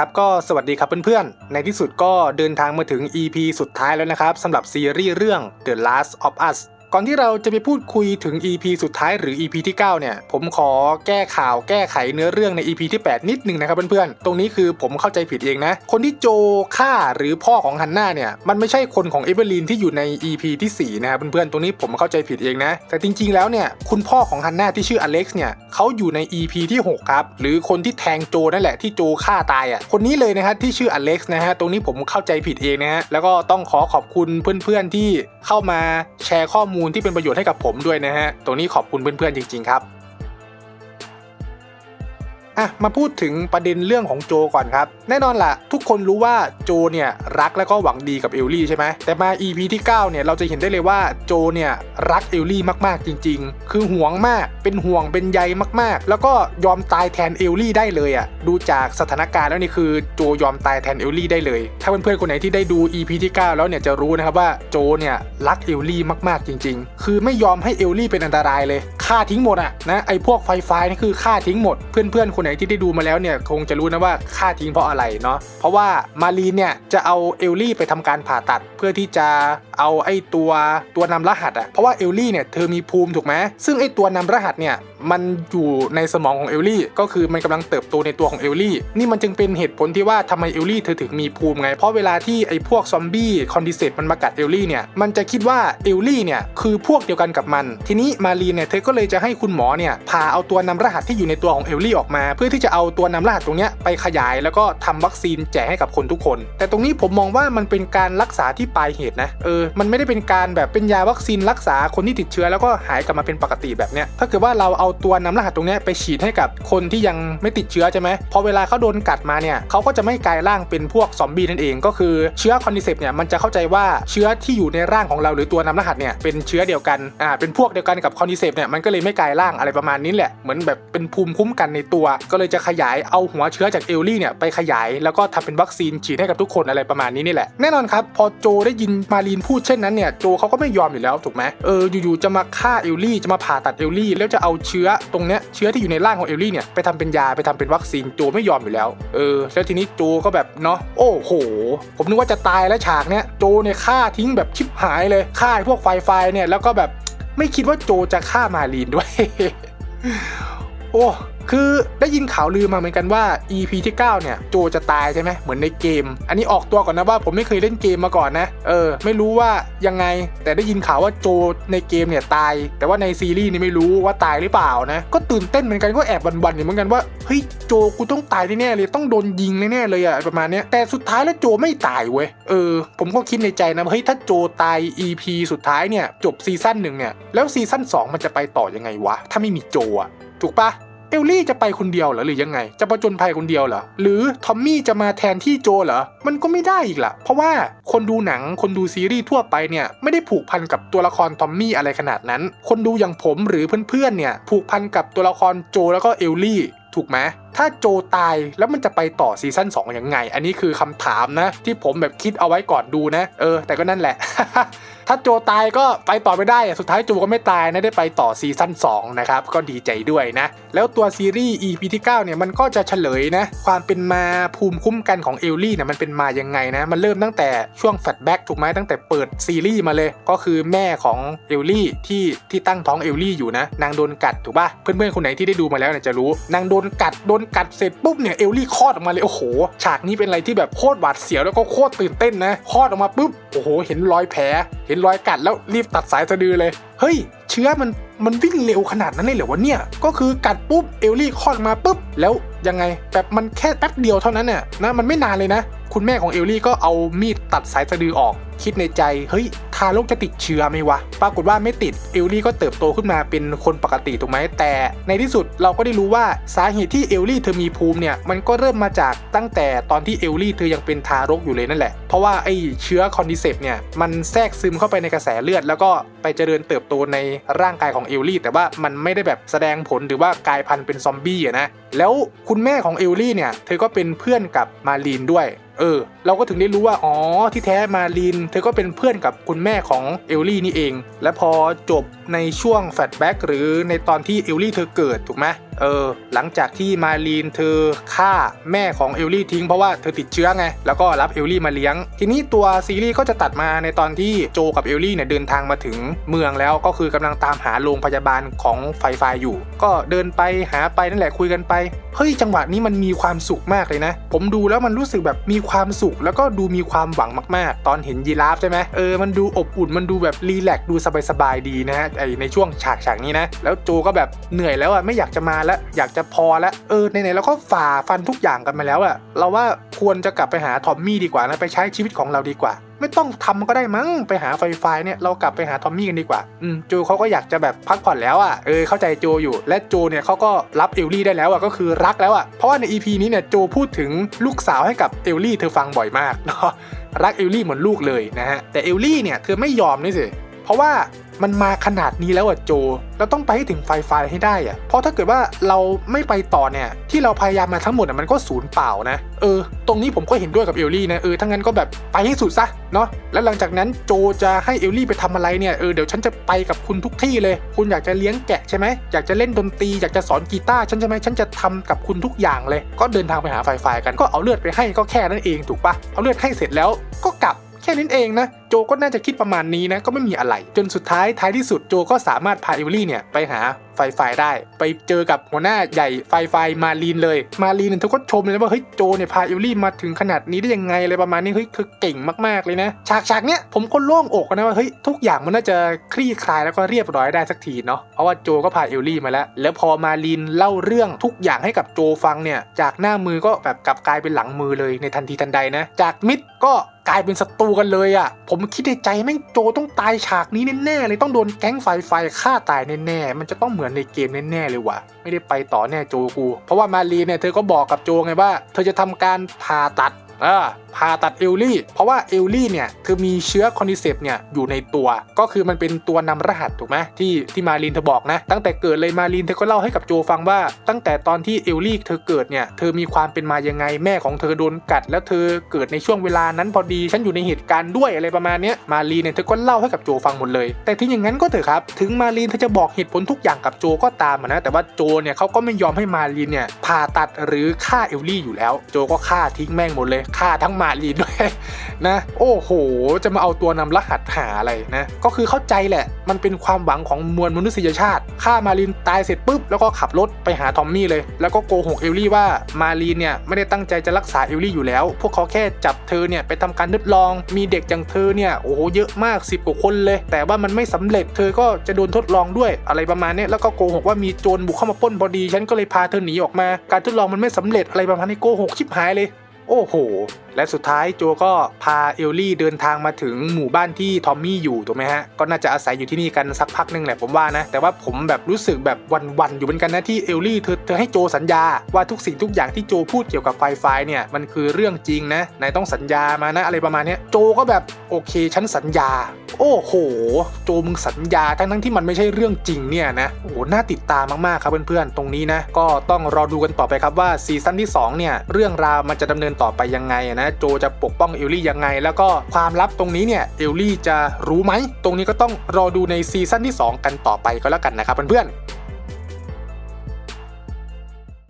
ครับก็สวัสดีครับเพื่อนๆ ในที่สุดก็เดินทางมาถึง EP สุดท้ายแล้วนะครับสำหรับซีรีส์เรื่อง The Last of Us ก่อนที่เราจะไปพูดคุยถึง EP สุดท้ายหรือ EP ที่ 9 เนี่ย ผมขอแก้ข่าวแก้ไขเนื้อเรื่องใน EP ที่ 8 นิดนึงนะครับเพื่อนๆ ตรงนี้คือผมเข้าใจผิดเองนะ คนที่โจฆ่าหรือพ่อของฮันน่าเนี่ย มันไม่ใช่คนของเอเวอร์ลีนที่อยู่ใน EP ที่ 4 นะครับเพื่อนๆ ตรงนี้ผมเข้าใจผิดเองนะ แต่จริงๆ แล้วเนี่ย คุณพ่อของฮันน่าที่ชื่ออเล็กซ์เนี่ยเขาอยู่ใน EP ที่ 6 ครับ หรือคนที่แทงโจนั่นแหละที่โจฆ่าตายอะ คนนี้เลยนะฮะที่ชื่ออเล็กซ์นะฮะ ตรงนี้ผมเข้าใจผิดเองนะฮะ แล้วก็ต้องขอขอบคุณเพื่อนๆที่เข้ามาแชร์ข้อมูลที่เป็นประโยชน์ให้กับผมด้วยนะฮะ ตรงนี้ขอบคุณเพื่อนๆจริงๆครับ อะมาพูดถึงประเด็นเรื่องของโจก่อนครับ แน่นอนละทุกคนรู้ว่าโจเนี่ยรักและก็หวังดีกับเอลลี่ใช่ไหมแต่มา EP ที่ 9 เนี่ยเราจะเห็นได้เลยว่าโจเนี่ยรักเอลลี่มากๆจริง ๆ คือห่วงมากเป็นห่วงเป็นใยมากๆ แล้วก็ยอมตายแทนเอลลี่ได้เลยอะดูจากสถานการณ์แล้วนี่คือโจยอมตายแทนเอลลี่ได้เลย ถ้าเพื่อนๆคนไหนที่ได้ดู EP ที่ 9 แล้วเนี่ยจะรู้นะครับว่าโจเนี่ยรักเอลลี่มากๆจริง ๆ คือไม่ยอมให้เอลลี่เป็นอันตรายเลยฆ่าทิ้งหมดอะนะไอพวกไฟไฟนี่คือฆ่าทิ้งหมด เพื่อนๆคนไหนที่ได้ดูมาแล้วเนี่ยคงจะรู้นะว่าฆ่าทิ้งเพราะอะไรเนาะเพราะว่ามารีนเนี่ยจะเอาเอลลี่ไปทำการผ่าตัดเพื่อที่จะ เอาไอ้ตัวตัวนำรหัสอะเพราะว่าเอลลี่เนี่ยเธอมีภูมิถูกไหมซึ่งไอ้ตัวนำรหัสเนี่ยมันอยู่ในสมองของเอลลี่ ก็คือมันกำลังเติบโตในตัวของเอลลี่ นี่มันจึงเป็นเหตุผลที่ว่าทำไมเอลลี่เธอถึงมีภูมิไง เพราะเวลาที่ไอ้พวกซอมบี้คอนดิเซตมันมากัดเอลลี่เนี่ย มันจะคิดว่าเอลลี่เนี่ยคือพวกเดียวกันกับมัน ทีนี้มารีนเนี่ยเธอก็เลยจะให้คุณหมอเนี่ยพาเอาตัวนำรหัสที่อยู่ในตัวของเอลลี่ออกมา เพื่อที่จะเอาตัวนำรหัสตรงเนี้ยไปขยายแล้วก็ทำวัคซีนแจกให้กับคนทุกคน แต่ตรงนี้ผมมองว่ามันเป็นการรักษาที่ปลายเหตุนะ เออมันไม่ได้เป็นการแบบเป็นยาวัคซีนรักษาคนที่ติดเชื้อแล้วก็หายกลับมาเป็นปกติแบบเนี้ยถ้าเกิดว่าเราเอาตัวนำรหัสตรงเนี้ยไปฉีดให้กับคนที่ยังไม่ติดเชื้อใช่ไหมพอเวลาเขาโดนกัดมาเนี่ยเขาก็จะไม่กลายร่างเป็นพวกซอมบี้นั่นเองก็คือเชื้อคอนดิเซปเนี่ยมันจะเข้าใจว่าเชื้อที่อยู่ในร่างของเราหรือตัวนำรหัสเนี่ยเป็นเชื้อเดียวกันอ่าเป็นพวกเดียวกันกับคอนดิเซปเนี่ยมันก็เลยไม่กลายร่างอะไรประมาณนี้แหละเหมือนแบบเป็นภูมิคุ้มกันในตัว ก็เลยจะขยายเอาหัวเชื้อจากเอลลี่เนี่ยไปขยาย แล้วก็ทำเป็นวัคซีนฉีดให้กับทุกคนอะไรประมาณนี้นี่แหละแน่นอนครับพอโจได้ยินมารีนพูดเช่นนั้นเนี่ยโจเขาก็ไม่ยอมอยู่แล้วถูกไหมเอออยู่ๆจะมาฆ่าเอลลี่จะมาผ่าตัดเอลลี่ แล้วจะเอาเชื้อตรงเนี้ยเชื้อที่อยู่ในร่างของเอลลี่เนี่ยไปทำเป็นยาไปทำเป็นวัคซีนโจไม่ยอมอยู่แล้วเออแล้วทีนี้โจก็แบบเนาะโอ้โห ผมนึกว่าจะตายแล้วฉากเนี้ยโจเนี่ยฆ่าทิ้งแบบชิบหายเลยฆ่าไอ้พวกไฟไฟเนี่ยแล้วก็แบบไม่คิดว่าโจจะฆ่ามารีนด้วย โอ้ คือได้ยินข่าวลือมาเหมือนกันว่า EP ที่ 9 เนี่ย โจจะตายใช่ไหมเหมือนในเกม อันนี้ออกตัวก่อนนะว่าผมไม่เคยเล่นเกมมาก่อนนะ เออ ไม่รู้ว่ายังไง แต่ได้ยินข่าวว่าโจในเกมเนี่ยตาย แต่ว่าในซีรีส์นี่ไม่รู้ว่าตายหรือเปล่านะ ก็ตื่นเต้นเหมือนกันก็แอบวันๆอยู่เหมือนกันว่า เฮ้ย โจกูต้องตายแน่เลยต้องโดนยิงแน่เลยอะประมาณนี้แต่สุดท้ายแล้วโจไม่ตายเว้ย เออ ผมก็คิดในใจนะ เฮ้ย ถ้าโจตาย EP สุดท้ายเนี่ย จบซีซั่นหนึ่งเนี่ย แล้วซีซั่น2 มันจะไปต่อยังไงวะ ถ้าไม่มีโจอะถูกปะ เอลลี่จะไปคนเดียวเหรอหรือยังไง จะประจนภัยคนเดียวเหรอ หรือทอมมี่จะมาแทนที่โจเหรอ มันก็ไม่ได้อีกละเพราะว่าคนดูหนังคนดูซีรีส์ทั่วไปเนี่ยไม่ได้ผูกพันกับตัวละครทอมมี่อะไรขนาดนั้น คนดูอย่างผมหรือเพื่อนๆเนี่ยผูกพันกับตัวละครโจแล้วก็เอลลี่ถูกไหมถ้าโจตายแล้วมันจะไปต่อซีซั่น2ยังไง อันนี้คือคำถามนะ ที่ผมแบบคิดเอาไว้ก่อนดูนะ เออ แต่ก็นั่นแหละ ถ้าโจตายก็ไปต่อไม่ได้ สุดท้ายโจก็ไม่ตายนะได้ไปต่อซีซั่น2นะครับ ก็ดีใจด้วยนะ แล้วตัวซีรีส์ EP ที่ 9 เนี่ย มันก็จะเฉลยนะ ความเป็นมาภูมิคุ้มกันของเอลลี่เนี่ยมันเป็นมายังไงนะ มันเริ่มตั้งแต่ช่วงแฟลชแบ็กถูกไหมตั้งแต่เปิดซีรีส์มาเลย ก็คือแม่ของเอลลี่ที่ที่ตั้งท้องเอลลี่อยู่นะ นางโดนกัดถูกป่ะเพื่อนๆคนไหนที่ได้ดูมาแล้วเนี่ยจะรู้ นางโดนกัดโดนกัดเสร็จปุ๊บเนี่ยเอลลี่คลอดออกมาเลยโอ้โห ฉากนี้เป็นอะไรที่แบบโคตรหวาดเสียวแล้วก็โคตรตื่นเต้นนะคลอดออกมาปุ๊บโอ้โหเห็นรอยแผลเห็นรอยกัดแล้วรีบตัดสายสะดือเลย เฮ้ย เชื้อมันมันวิ่งเร็วขนาดนั้นเลยเหรอวะเนี่ย ก็คือกัดปุ๊บเอลลี่คลอดมาปุ๊บ แล้วยังไงแบบมันแค่แป๊บเดียวเท่านั้นน่ะนะมันไม่นานเลยนะ คุณแม่ของเอลลี่ก็เอามีดตัดสายสะดือออก คิดในใจเฮ้ย ทารกจะติดเชื้อไหมวะ ปรากฏว่าไม่ติดเอลลี่ก็เติบโตขึ้นมาเป็นคนปกติถูกไหมแต่ ในที่สุดเราก็ได้รู้ว่าสาเหตุที่เอลลี่เธอมีภูมิเนี่ยมันก็เริ่มมาจากตั้งแต่ตอนที่เอลลี่เธอยังเป็นทารกอยู่เลยนั่นแหละ เพราะว่าไอ้เชื้อคอนดิเซปเนี่ยมันแทรกซึมเข้าไปในกระแสเลือด แล้วก็ไปเจริญเติบโตในร่างกายของเอลลี่แต่ว่ามันไม่ได้แบบแสดงผลหรือว่ากลายพันธุ์เป็นซอมบี้อะนะแล้วคุณแม่ของเอลลี่เนี่ยเธอก็เป็นเพื่อนกับมารีนด้วย เออ เราก็ถึงได้รู้ว่า อ๋อ ที่แท้มาลิน เธอก็เป็นเพื่อนกับคุณแม่ของเอลลี่นี่เอง และพอจบในช่วงแฟลชแบ็กหรือในตอนที่เอลลี่เธอเกิดถูกไหม เออหลังจากที่มารีนเธอฆ่าแม่ของเอลลี่ทิ้งเพราะว่าเธอติดเชื้อไง แล้วก็รับเอลลี่มาเลี้ยง ทีนี้ตัวซีรีส์ก็จะตัดมาในตอนที่โจกับเอลลี่เนี่ยเดินทางมาถึงเมืองแล้วก็คือกำลังตามหาโรงพยาบาลของไฟไฟอยู่ ก็เดินไปหาไปนั่นแหละคุยกันไปเฮ้ยจังหวะนี้มันมีความสุขมากเลยนะ ผมดูแล้วมันรู้สึกแบบมีความสุข แล้วก็ดูมีความหวังมากๆ ตอนเห็นยีราฟใช่ไหมเออมันดูอบอุ่นมันดูแบบรีแลกดูสบายๆดีนะฮะไอในช่วงฉากฉากนี้นะแล้วโจก็แบบเหนื่อยแล้วอะไม่อยากจะมาแล้วอยากจะพอแล้วเออไหนๆเราก็ฝ่าฟันทุกอย่างกันมาแล้วอะเราว่าควรจะกลับไปหาทอมมี่ดีกว่านะไปใช้ชีวิตของเราดีกว่า ไม่ต้องทำก็ได้มั้งไปหาไฟไฟเนี่ยเรากลับไปหาทอมมี่กันดีกว่าอืมโจเขาก็อยากจะแบบพักผ่อนแล้วอะเออเข้าใจโจอยู่ และโจเนี่ยเขาก็รับเอลลี่ได้แล้วอะก็คือรักแล้วอะเพราะว่าใน EP นี้เนี่ยโจพูดถึงลูกสาวให้กับเอลลี่เธอฟังบ่อยมากเนาะรักเอลลี่เหมือนลูกเลยนะฮะแต่เอลลี่เนี่ยเธอไม่ยอมนี่สิ เพราะว่ามันมาขนาดนี้แล้วอะโจ เราต้องไปให้ถึงไฟไฟให้ได้อะเพราะถ้าเกิดว่าเราไม่ไปต่อเนี่ยที่เราพยายามมาทั้งหมดอะมันก็สูญเปล่านะ เออ ตรงนี้ผมก็เห็นด้วยกับเอลลี่นะเออถ้างั้นก็แบบไปให้สุดซะเนาะแล้วหลังจากนั้นโจจะให้เอลลี่ไปทำอะไรเนี่ยเออเดี๋ยวฉันจะไปกับคุณทุกที่เลย คุณอยากจะเลี้ยงแกะใช่ไหมอยากจะเล่นดนตรีอยากจะสอนกีตาร์ฉันใช่ไหมฉันจะทำกับคุณทุกอย่างเลย ก็เดินทางไปหาไฟไฟกันก็เอาเลือดไปให้ก็แค่นั้นเองถูกปะเอาเลือดให้เสร็จแล้วก็กลับ ค่นั้นเองนะ โจก็น่าจะคิดประมาณนี้นะ ก็ไม่มีอะไร จนสุดท้ายท้ายที่สุดโจก็สามารถพาเอลลี่เนี่ยไปหาไฟไฟได้ ไปเจอกับหัวหน้าใหญ่ไฟไฟมาลีนเลย มาลีนเนี่ยเธอก็ชมเลยนะว่าเฮ้ยโจเนี่ยพาเอลลี่มาถึงขนาดนี้ได้ยังไงอะไรประมาณนี้เฮ้ยเธอเก่งมากๆเลยนะ ฉากฉากเนี้ยผมก็โล่งอกนะว่าเฮ้ยทุกอย่างมันน่าจะคลี่คลายแล้วก็เรียบร้อยได้สักทีเนาะเพราะว่าโจก็พาเอลลี่มาแล้ว แล้วพอมาลีนเล่าเรื่องทุกอย่างให้กับโจฟังเนี่ยจากหน้ามือก็แบบกลับกลายเป็นหลังมือเลยในทันทีทันใดนะ จากมิดก็ กลายเป็นศัตรูกันเลยอะ่ะ ผมคิดในใจแม่งโจต้องตายฉากนี้แน่ๆเลยต้องโดนแก๊งไฟไฟฆ่าตายแน่ๆมันจะต้องเหมือนในเกมแน่ๆเลยว่ะ ไม่ได้ไปต่อแน่โจกู เพราะว่ามารีเนี่ยเธอก็บอกกับโจไงว่า เธอจะทำการผ่าตัดอ่า ผ่าตัดเอลลี่ เพราะว่าเอลลี่เนี่ยคือมีเชื้อคอนิเซปเนี่ยอยู่ในตัว ก็คือมันเป็นตัวนำรหัสถูกไหมที่ที่มารีนเธอบอกนะ ตั้งแต่เกิดเลยมารีนเธอก็เล่าให้กับโจฟังว่า ตั้งแต่ตอนที่เอลลี่เธอเกิดเนี่ยเธอมีความเป็นมายังไงแม่ของเธอโดนกัด แล้วเธอเกิดในช่วงเวลานั้นพอดีฉันอยู่ในเหตุการณ์ด้วยอะไรประมาณเนี้ยมารีนเนี่ยเธอก็เล่าให้กับโจฟังหมดเลย แต่ถึงอย่างนั้นก็เถอะครับถึงมารีนเธอจะบอกเหตุผลทุกอย่างกับโจก็ตามอะนะแต่ว่าโจเนี่ยเขาก็ไม่ยอมให้มารีนเนี่ยผ่าตัดหรือฆ่าเอลลี่อยู่แล้ว โจก็ฆ่าทิ้งแม่งหมดเลยฆ่าทั้งมารีนด้วยนะ โอ้โห จะมาเอาตัวนำรหัสหาอะไรนะ ก็คือเข้าใจแหละ มันเป็นความหวังของมวลมนุษยชาติฆ่ามารีนตายเสร็จปุ๊บ แล้วก็ขับรถไปหาทอมมี่เลย แล้วก็โกหกเอลลี่ว่ามารีนเนี่ยไม่ได้ตั้งใจจะรักษาเอลลี่อยู่แล้ว พวกเขาแค่จับเธอเนี่ยไปทำการทดลอง มีเด็กอย่างเธอเนี่ยโอ้โหเยอะมาก10กว่าคนเลย แต่ว่ามันไม่สำเร็จ เธอก็จะโดนทดลองด้วยอะไรประมาณนี้แล้วก็โกหกว่ามีโจรบุกเข้ามาป้นพอดี ฉันก็เลยพาเธอหนีออกมา การทดลองมันไม่สำเร็จอะไรประมาณนี้โกหกชิบหายเลย โอ้โห และสุดท้ายโจก็พาเอลลี่เดินทางมาถึงหมู่บ้านที่ทอมมี่อยู่ถูกไหมฮะก็น่าจะอาศัยอยู่ที่นี่กันสักพักหนึงแหละผมว่านะแต่ว่าผมแบบรู้สึกแบบวันๆอยู่เหมือนกันนะที่เอลลี่เธอเธอให้โจสัญญาว่าทุกสิ่งทุกอย่างที่โจพูดเกี่ยวกับไฟไฟเนี่ยมันคือเรื่องจริงนะนายต้องสัญญามานะอะไรประมาณนี้โจก็แบบโอเคฉันสัญญา โอ้โห โจมึงสัญญาทั้งทั้งที่มันไม่ใช่เรื่องจริงเนี่ยนะโอ้โหน่าติดตามมากๆครับเพื่อนๆตรงนี้นะก็ต้องรอดูกันต่อไปครับว่าซีซั่นที่2เนี่ยเรื่องราวมันจะดำเนินต่อไปยังไงนะโจจะปกป้องเอลลี่ยังไง แล้วก็ความลับตรงนี้เนี่ยเอลลี่จะรู้ไหม ตรงนี้ก็ต้องรอดูในซีซั่นที่ 2 กันต่อไปก็แล้วกันนะครับเพื่อนๆ